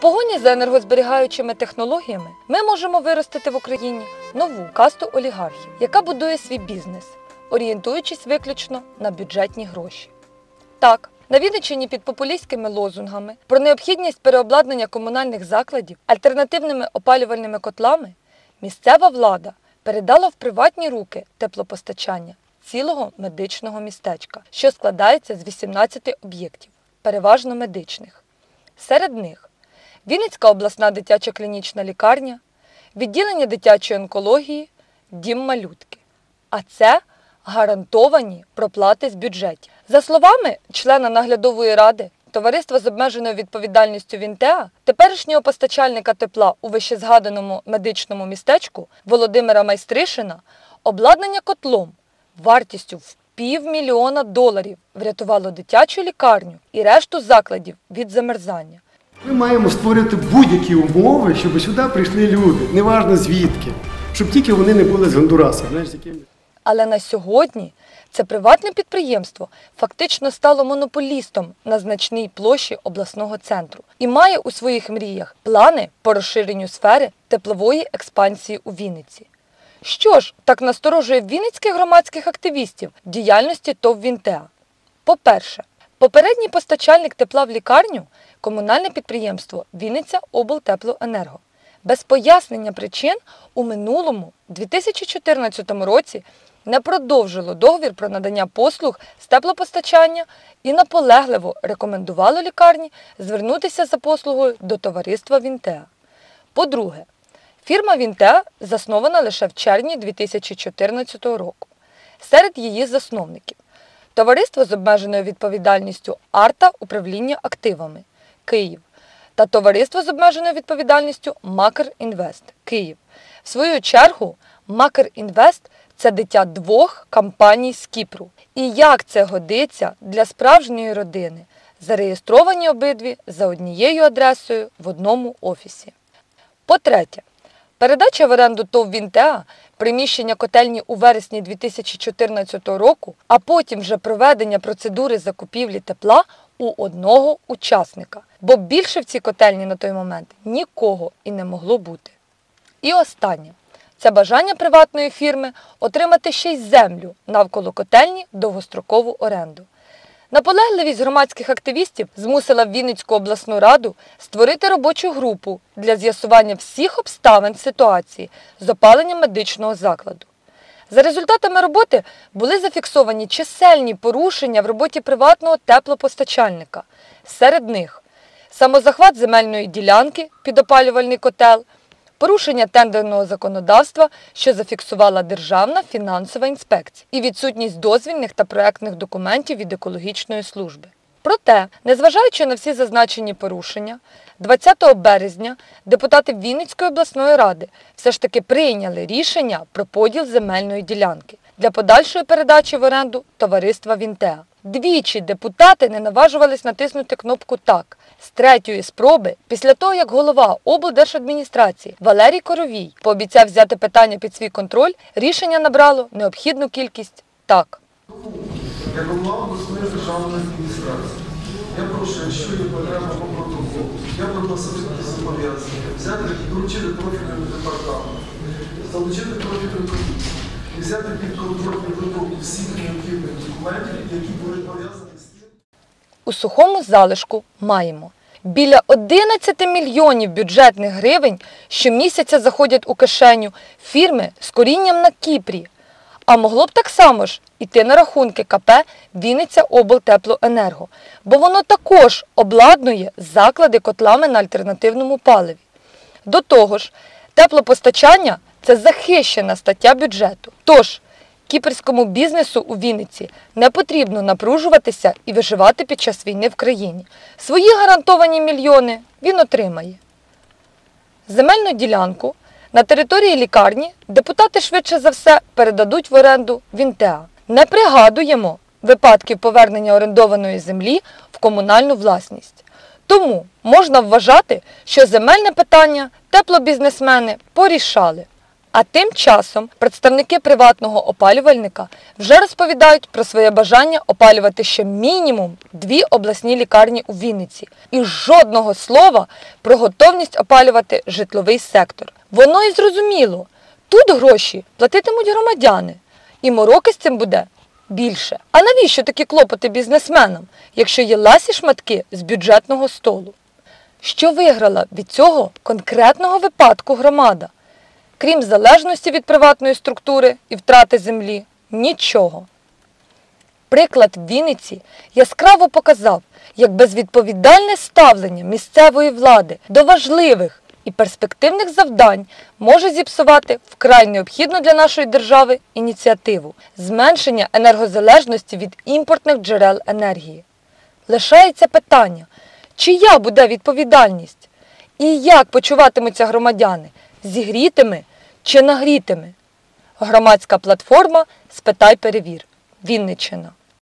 погоні за енергозберігаючими технологіями ми можемо виростити в Україні нову касту олігархів, яка будує свій бізнес, орієнтуючись виключно на бюджетні гроші. Так, на Вінниччині під популістськими лозунгами про необхідність переобладнання комунальних закладів альтернативними опалювальними котлами місцева влада передала в приватні руки теплопостачання цілого медичного містечка, що складається з 18 об'єктів, переважно медичних. Серед них Вінницька обласна дитяча клінічна лікарня, відділення дитячої онкології, дім малютки. А це гарантовані проплати з бюджетів. За словами члена наглядової ради Товариства з обмеженою відповідальністю Вінтеа, теперішнього постачальника тепла у вищезгаданому медичному містечку Володимира Майстришина, обладнання котлом вартістю в півмільйона доларів врятувало дитячу лікарню і решту закладів від замерзання. Ми маємо створити будь-які умови, щоб сюди прийшли люди, неважно звідки, щоб тільки вони не були з Гондураса. Але на сьогодні це приватне підприємство фактично стало монополістом на значній площі обласного центру і має у своїх мріях плани по розширенню сфери теплової експансії у Вінниці. Що ж так насторожує вінницьких громадських активістів в діяльності ТОВ Вінтеа? По-перше, попередній постачальник тепла в лікарню комунальне підприємство Вінниця облтеплоенерго. Без пояснення причин у минулому 2014 році не продовжило договір про надання послуг з теплопостачання і наполегливо рекомендувало лікарні звернутися за послугою до товариства Вінтеа. По-друге, фірма Вінтеа заснована лише в червні 2014 року. Серед її засновників Товариство з обмеженою відповідальністю Арта управління активами Київ та Товариство з обмеженою відповідальністю Макер Інвест Київ. В свою чергу, Макер Інвест це дитя двох компаній з Кіпру. І як це годиться для справжньої родини, зареєстровані обидві за однією адресою в одному офісі. По-третє, передача в оренду ТОВ Вінтеа приміщення котельні у вересні 2014 року, а потім вже проведення процедури закупівлі тепла у одного учасника. Бо більше в цій котельні на той момент нікого і не могло бути. І останнє. Це бажання приватної фірми отримати ще й землю навколо котельні довгострокову оренду. Наполегливість громадських активістів змусила Вінницьку обласну раду створити робочу групу для з'ясування всіх обставин ситуації з опаленням медичного закладу. За результатами роботи були зафіксовані чисельні порушення в роботі приватного теплопостачальника. Серед них самозахват земельної ділянки під опалювальний котел, порушення тендерного законодавства, що зафіксувала Державна фінансова інспекція, і відсутність дозвільних та проектних документів від екологічної служби. Проте, незважаючи на всі зазначені порушення, 20 березня депутати Вінницької обласної ради все ж таки прийняли рішення про поділ земельної ділянки для подальшої передачі в оренду товариства Вінтеа. Двічі депутати не наважувались натиснути кнопку Так з третьої спроби, після того як голова облдержадміністрації Валерій Коровій пообіцяв взяти питання під свій контроль, рішення набрало необхідну кількість так. Як голова обласної державної адміністрації, я прошу, якщо є потреба по протоколу, я попросив зобов'язання взяти, і доручити профільному департаменту, залучити профільну комісію взяти під контроль підготовку всіх необхідних документів, які були пов'язані з тим. У сухому залишку маємо біля 11 мільйонів бюджетних гривень щомісяця заходять у кишеню фірми з корінням на Кіпрі. А могло б так само ж іти на рахунки КП Вінниця облтеплоенерго, бо воно також обладнує заклади котлами на альтернативному паливі. До того ж, теплопостачання це захищена стаття бюджету. Тож, кіперському бізнесу у Вінниці не потрібно напружуватися і виживати під час війни в країні. Свої гарантовані мільйони він отримає. Земельну ділянку на території лікарні депутати швидше за все передадуть в оренду Вінтеа. Не пригадуємо випадків повернення орендованої землі в комунальну власність. Тому можна вважати, що земельне питання теплобізнесмени порішали. А тим часом представники приватного опалювальника вже розповідають про своє бажання опалювати ще мінімум дві обласні лікарні у Вінниці і жодного слова про готовність опалювати житловий сектор. Воно і зрозуміло. Тут гроші платитимуть громадяни, і мороки з цим буде більше. А навіщо такі клопоти бізнесменам, якщо є ласі шматки з бюджетного столу? Що виграла від цього конкретного випадку громада? Крім залежності від приватної структури і втрати землі, нічого. Приклад Вінниці яскраво показав, як безвідповідальне ставлення місцевої влади до важливих і перспективних завдань може зіпсувати вкрай необхідну для нашої держави ініціативу зменшення енергозалежності від імпортних джерел енергії. Лишається питання, чия буде відповідальність і як почуватимуться громадяни зігрітими чи нагрітими. Громадська платформа Спитай перевір. Вінниччина.